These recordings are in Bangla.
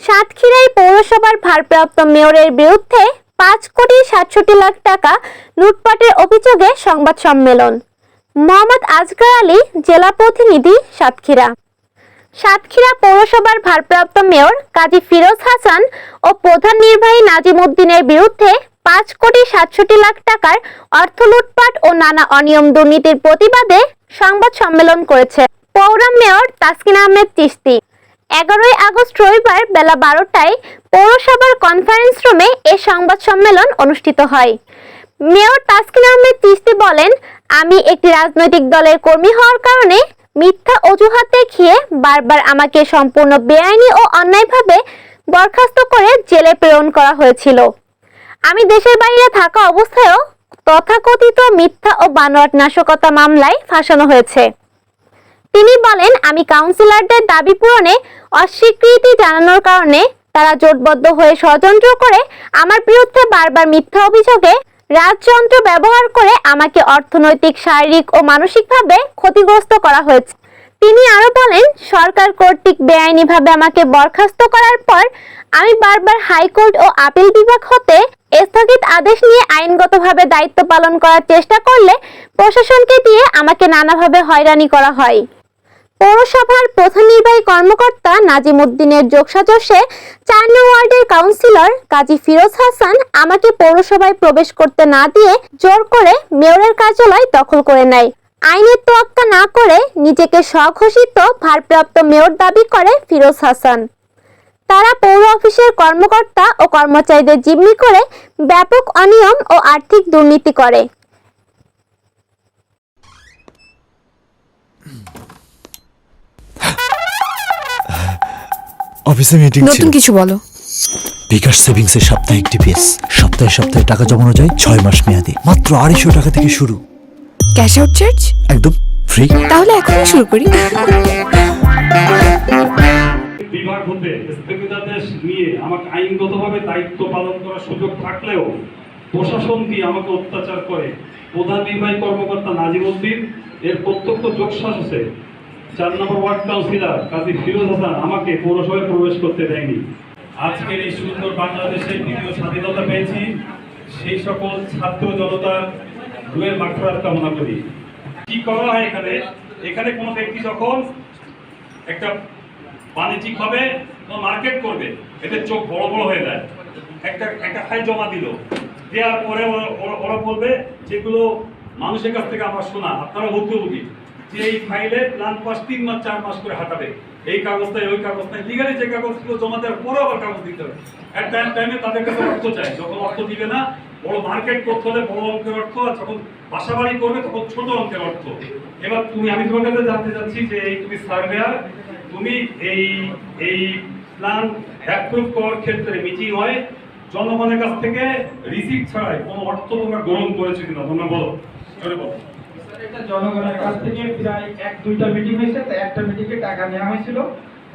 সাতক্ষীরাই পৌরসভার ভারপ্রাপ্ত মেয়রের বিরুদ্ধে পাঁচ কোটি সাতষট্টি লাখ টাকা লুটপাটের অভিযোগে সংবাদ সম্মেলন। মোহাম্মদ আজগার আলী, জেলা প্রতিনিধি, সাতক্ষীরা। সাতক্ষীরা পৌরসভার ভারপ্রাপ্ত মেয়র কাজী ফিরোজ হাসান ও প্রধান নির্বাহী নাজিম উদ্দিনের বিরুদ্ধে পাঁচ কোটি সাতষট্টি লাখ টাকার অর্থ লুটপাট ও নানা অনিয়ম দুর্নীতির প্রতিবাদে সংবাদ সম্মেলন করেছে। পৌর মেয়র তাসকিন আহমেদ চিস্তি এগারোই আগস্ট রবিবার বেলা বারোটায় পৌরসভার কনফারেন্স রুমে এ সংবাদ সম্মেলন অনুষ্ঠিত হয়। মেয়র তাসকিন আহমেদ তিস্তি বলেন, আমি একটি রাজনৈতিক দলের কর্মী হওয়ার কারণে মিথ্যা অজুহাত দেখিয়ে বারবার আমাকে সম্পূর্ণ বেআইনি ও অন্যায়ভাবে বরখাস্ত করে জেলে প্রেরণ করা হয়েছিল। আমি দেশের বাইরে থাকা অবস্থায়ও তথাকথিত মিথ্যা ও বানোয়াট নাশকতা মামলায় ফাঁসানো হয়েছে। তিনি বলেন, আমি কাউন্সিলরদের দাবি পূরণে অস্বীকৃতি জানানোর কারণে তারা জোটবদ্ধ হয়ে ষড়যন্ত্র করে আমার বিরুদ্ধে বারবার মিথ্যা অভিযোগে রাজযন্ত্র ব্যবহার করে আমাকে অর্থনৈতিক, শারীরিক ও মানসিকভাবে ক্ষতিগ্রস্ত করা হয়েছে। তিনি আরও বলেন, সরকার কর্তৃক বেআইনিভাবে আমাকে বরখাস্ত করার পর আমি বারবার হাইকোর্ট ও আপিল বিভাগ হতে স্থগিত আদেশ নিয়ে আইনগতভাবে দায়িত্ব পালন করার চেষ্টা করলে প্রশাসনকে দিয়ে আমাকে নানাভাবে হয়রানি করা হয়। পৌরসভার প্রধান নির্বাহী কর্মকর্তা নাজিম উদ্দিনের যোগসাজশে চার নং ওয়ার্ডের কাউন্সিলর কাজী ফিরোজ হাসান আমাকে পৌরসভায় প্রবেশ করতে না দিয়ে জোর করে মেয়রের কার্যালয় দখল করে নেয়। আইনের তোয়াক্কা না করে নিজেকে স্বঘোষিত ভারপ্রাপ্ত মেয়র দাবি করে ফিরোজ হাসান। তারা পৌর অফিসের কর্মকর্তা ও কর্মচারীদের জিম্মি করে ব্যাপক অনিয়ম ও আর্থিক দুর্নীতি করে। অফিসে মিটিং ছিল। নতুন কিছু বলো। বিকাশ সেভিংস এর সাপ্তাহিক টিপিএস সপ্তাহে সপ্তাহে টাকা জমানো যায় ছয় মাস মেয়াদি। মাত্র আড়াইশো টাকা থেকে শুরু। ক্যাশ আউট চার্জ একদম ফ্রি তাহলে এখনই শুরু করি। বিভাগ হতে স্থগিতাদেশ নিয়ে আমাকে আইনগতভাবে দায়িত্ব পালন করার সুযোগ থাকলেও প্রশাসন দিয়ে আমাকে অত্যাচার করে? প্রধান নির্বাহী কর্মকর্তা নাজিম উদ্দিন এর প্রত্যক্ষ যোগসাহসে চার নম্বর ওয়ার্ড কাউন্সিলর কাজী ফিরোজ হাসান আমাকে পৌরসভায় প্রবেশ করতে দেয়নি। আজকের এই সুন্দর বাংলাদেশে দ্বিতীয় স্বাধীনতা পেয়েছি। সেই সকল ছাত্র জনতার রুয়ের মাঠরাত কামনা করি। কি করা হয় এখানে? এখানে কোনো ব্যক্তি যখন একটা বাণিজ্যিক ভাবে মার্কেট করবে এতে চোখ বড় বড় হয়ে যায়। একটা একটা ফাইল জমা দিল। দেওয়ার পরে ওরা বলবে, যেগুলো মানুষের কাছ থেকে আমরা শোনা, আপনারা ভুক্তভোগী। যে এই ফাইলে প্ল্যান পাস তিন মাস, চার মাস করে হাঁটাবে। এই কাগজটাই ওই লিগালি যে কাগজগুলো জমা দেওয়ার আবার কাগজ দিতে হবে। এক টাইম তাদের কাছে অর্থ চাই। যখন অর্থ দিবে না, বড় মার্কেট করতে হলে বড় অঙ্কের অর্থ, আর যখন বাসা বাড়ি করবে, তখন ছোট অঙ্কের অর্থ। এবার তুমি, আমি তোমার কাছে জানতে চাচ্ছি যে এই তুমি সার্ভেয়ার তুমি এই এই প্ল্যান অ্যাপ্রুভ করার ক্ষেত্রে মিটিং হয় জনগণের কাছ থেকে রিসিপ্ট ছাড়াই কোনো অর্থ তোমরা গ্রহণ করেছ কিনা? তোমরা বলো। এটা জনগণের কাছ থেকে প্রায় এক দুইটা মিটিং হয়েছে তো একটা মিটিংয়ে টাকা নেওয়া হয়েছিল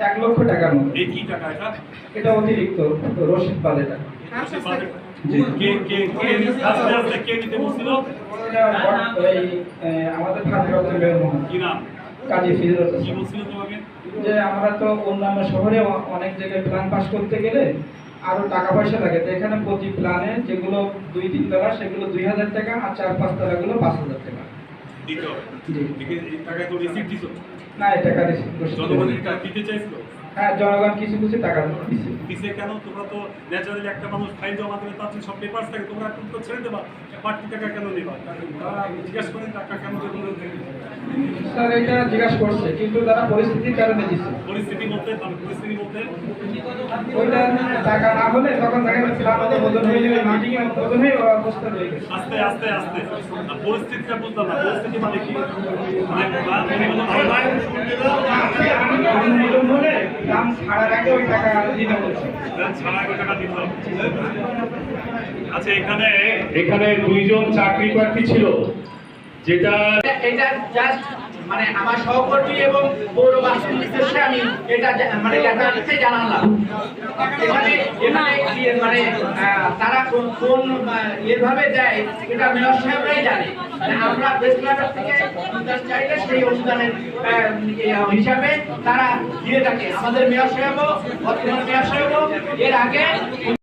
এক লক্ষ টাকার মতো। এই কি টাকা এটা? এটা অতিরিক্ত পালে টাকা। আমাদের কাজী ফিরোজ যে আমরা তো অন্যান্য শহরে অনেক জায়গায় প্ল্যান পাস করতে গেলে আরও টাকা পয়সা লাগে। তো এখানে প্রতি প্ল্যানে যেগুলো দুই তিন তলা সেগুলো দুই হাজার টাকা আর চার পাঁচ তলাগুলো পাঁচ হাজার টাকা। দিতে হবে। এই টাকায় তো রিসিপ্ট দিছো না এই টাকা জনগণের দিতে চাইছো হ্যাঁ জনগণ কিছু কিছু টাকা দিচ্ছে দিছে কেন? তোমরা তো ন্যাচারালি একটা মানুষ ফাইল জমা দেবে তার সব পেপার থাকে তোমরা এখন তো ছেড়ে দেবা। বাড়তি টাকা কেন নেবা? জিজ্ঞাসা করেন টাকা কেন দেবো স্যার এটা জিজ্ঞাসা করছে কিন্তু তারা পরিস্থিতির কারণে দিচ্ছে। পরিস্থিতি বলতে পরিস্থিতি বলতে ওইটা টাকা না হলে তখন দেখা যাচ্ছে আমাদের বদল হয়ে যাবে মাটি বদল হয়ে অবস্থা হয়ে গেছে। আস্তে আস্তে আস্তে। পরিস্থিতিটা বুঝলাম না পরিস্থিতি মানে কি? হলে দাম ছাড়ার আগে ওই টাকা দিতে বলছে। ছাড়া আগে টাকা দিতে আচ্ছা এখানে এখানে দুইজন চাকরি প্রার্থী ছিল যেটা এটা জাস্ট মানে আমার সহকর্মী এবং আমি এটা মানে জানালাম। এখানে এখানে ইয়ে মানে তারা কোন কোন এভাবে দেয়, এটা মেয়র সাহেবরাই জানে। মানে আমরা প্রেস ক্লাবের থেকে অনুদান চাইলে সেই অনুদানের হিসাবে তারা দিয়ে থাকে। আমাদের মেয়র সাহেবও, বর্তমান মেয়র সাহেবও এর আগে